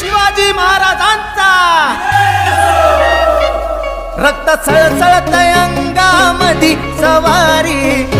शिवाजी महाराजांचा. रक्त सळसळत अंगामधी सवारी.